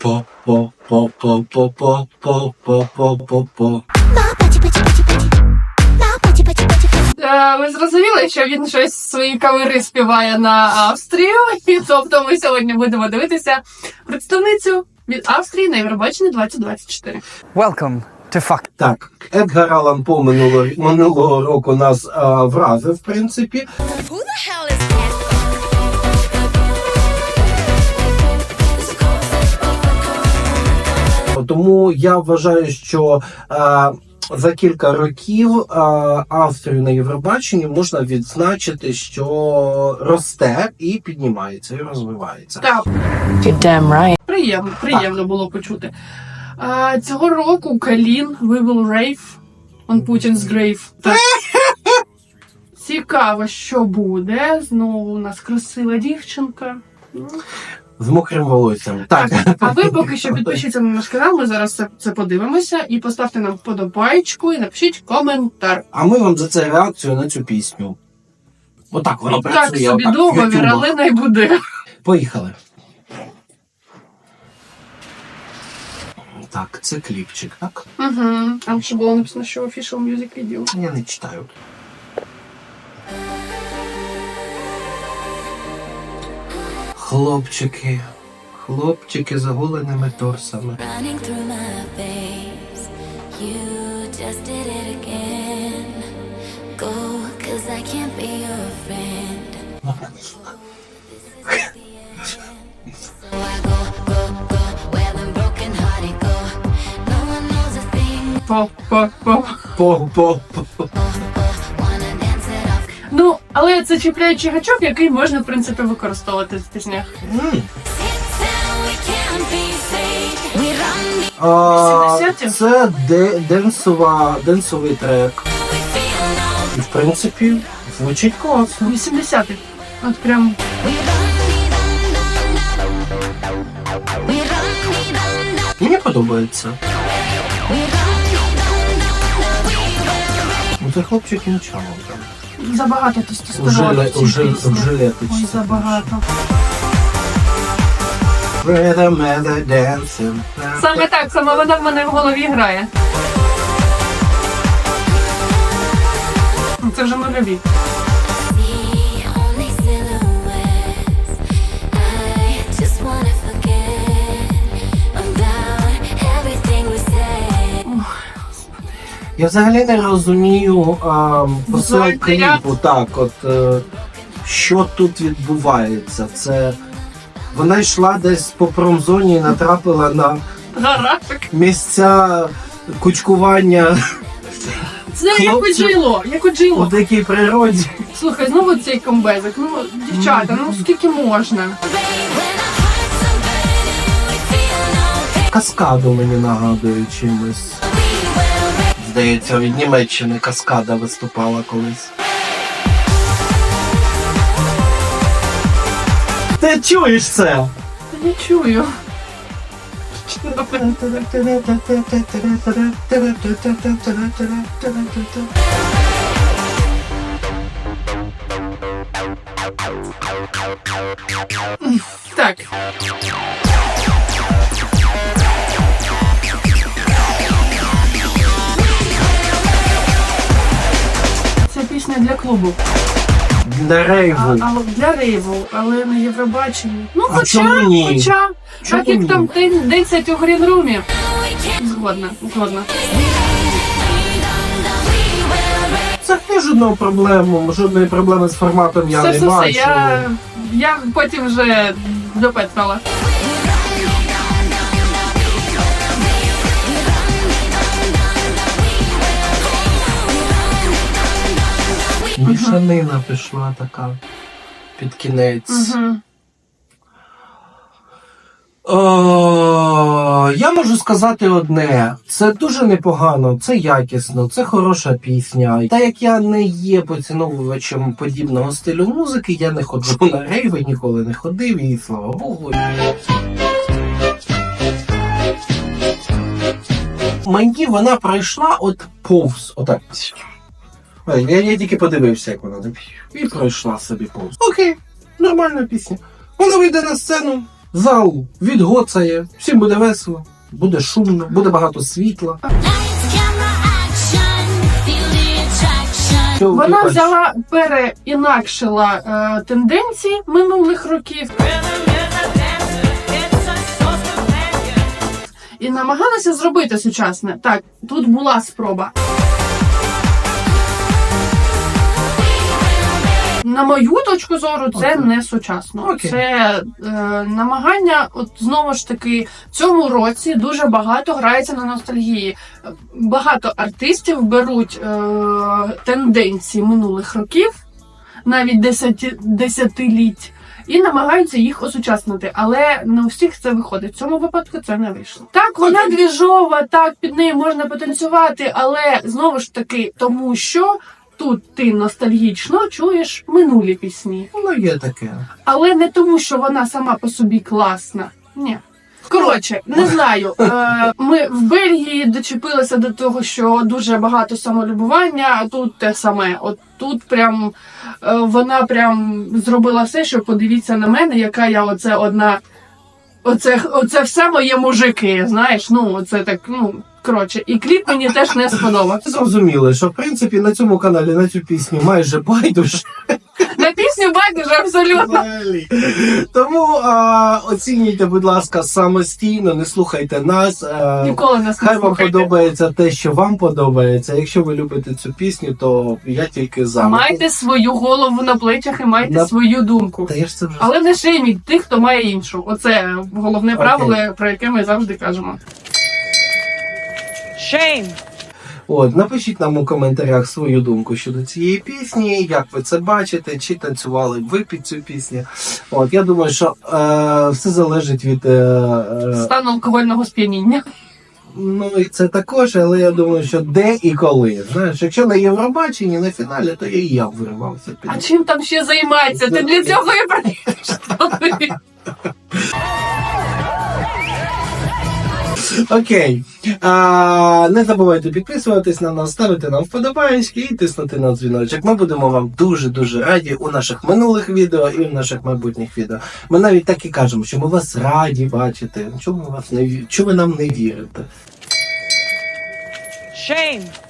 по по по по по по по по по по по Е, Ви зрозуміли, що він щось свої кавери співає на Австрію, і тобто ми сьогодні будемо дивитися представницю від Австрії на Євробаченні 2024. Welcome to fuck. Так, Едгар Аллан По минулого, минулого року нас а, вразив, в принципі. Who the hell is Тому я вважаю, що а, за кілька років а, Австрію на Євробаченні можна відзначити, що росте і піднімається, і розвивається. Так, You're damn right. приємно, приємно було почути. А, цього року Калін We Will Rave on Putin's Grave. Так. Цікаво, що буде. Знову у нас красива дівчинка. З мокрим волоссям. Так, А ви поки що підпишіться на наш канал, ми зараз це, це подивимося і поставте нам вподобайку і напишіть коментар. а ми вам за це реакцію на цю пісню. Отак воно Так працює. собі отак, договір, але не буде. Поїхали. Так, це кліпчик, так? Угу. Там ще було написано, що official music video. Я не читаю. Хлопчики. Хлопчики з оголеними торсами. Running але це чіпляючий гачок, який можна в принципі використовувати в піснях. Це де, денсова, денсовий трек. І в принципі, звучить класно. 80-х. От прям Мені подобається. Ну, це хлопчик нічого забагато тестостерону в цій пісні. Ой, забагато. Rhythm and the dancing. Саме так, саме вона в мене в голові грає. Це вже нульові. Я взагалі не розумію а, посил кліпу. Так, от е, що тут відбувається? Це вона йшла десь по промзоні і натрапила на місця кучкування Це як у. Джило, як у у Джило. дикій природі. Слухай, знову цей комбезик. Ну, дівчата, ну скільки можна? Каскаду мені нагадує чимось. Здається, від Німеччини каскада виступала колись. Ти чуєш це? Не чую. Так. Пісня для клубу. А, рейву. а для рейву, але на Євробаченні. Ну, А хоча, чому ні? хоча, Чому так як ні? там день- 10 у грінрумі. Згодна, згодна. Взагалі жодного проблему, жодної проблеми з форматом я все, не все, все, бачу. я, я потім вже допетрала. Мішанина пішла така під кінець. Угу. О, я можу сказати одне: це дуже непогано, це якісно, це хороша пісня. Та як я не є поціновувачем подібного стилю музики, я не ходжу на рейви, ніколи не ходив, і слава Богу. Мені вона пройшла от повз. Отак. Я, я тільки подивився, як вона і пройшла собі повз. Окей, нормальна пісня. Вона вийде на сцену, зал відгоцає, всім буде весело, буде шумно, буде багато світла. Вона взяла переінакшила е, тенденції минулих років і намагалася зробити сучасне. Так, тут була спроба. На мою точку зору, це Окей. не сучасно. Окей. Це е, намагання, от знову ж таки, в цьому році дуже багато грається на ностальгії. Багато артистів беруть е, тенденції минулих років, навіть десяті, десятиліть, і намагаються їх осучаснити. Але не у всіх це виходить. В цьому випадку це не вийшло. Так, вона двіжова, так під нею можна потанцювати, але знову ж таки, тому що тут ти ностальгічно чуєш минулі пісні. Ну, є таке. Але не тому, що вона сама по собі класна. Ні. Коротше, не знаю. Е, Ми в Бельгії дочепилися до того, що дуже багато самолюбування, а тут те саме. От тут прям е, вона прям зробила все, що подивіться на мене, яка я оце одна. Оце, оце все моє мужики, знаєш, ну оце так, ну коротше, і кліп мені теж не сподобався. Зрозуміли, що в принципі на цьому каналі на цю пісню майже байдуже. На пісню байдуже абсолютно. Взагалі. Тому а, оцінюйте, будь ласка, самостійно, не слухайте нас. А, Ніколи нас не Хай вам слухайте. подобається те, що вам подобається. Якщо ви любите цю пісню, то я тільки за. Майте свою голову на плечах і майте На- свою думку. Та я ж це вже Але не шейміть тих, хто має іншу. Оце головне Окей. правило, про яке ми завжди кажемо. Shame. От, напишіть нам у коментарях свою думку щодо цієї пісні, як ви це бачите, чи танцювали ви під цю пісню. От, я думаю, що е, все залежить від. Е, е, Стан алкогольного сп'яніння. ну і це також, але я думаю, що де і коли. Знаєш, якщо на Євробаченні, на фіналі, то і я виривався під. А чим там ще займатися? Ти для цього і приїдеш. Окей. А, не забувайте підписуватись на нас, ставити нам вподобайки і тиснути на дзвіночок. Ми будемо вам дуже-дуже раді у наших минулих відео і в наших майбутніх відео. Ми навіть так і кажемо, що ми вас раді бачити. Чому ви, вас не чому ви нам не вірите? Shame.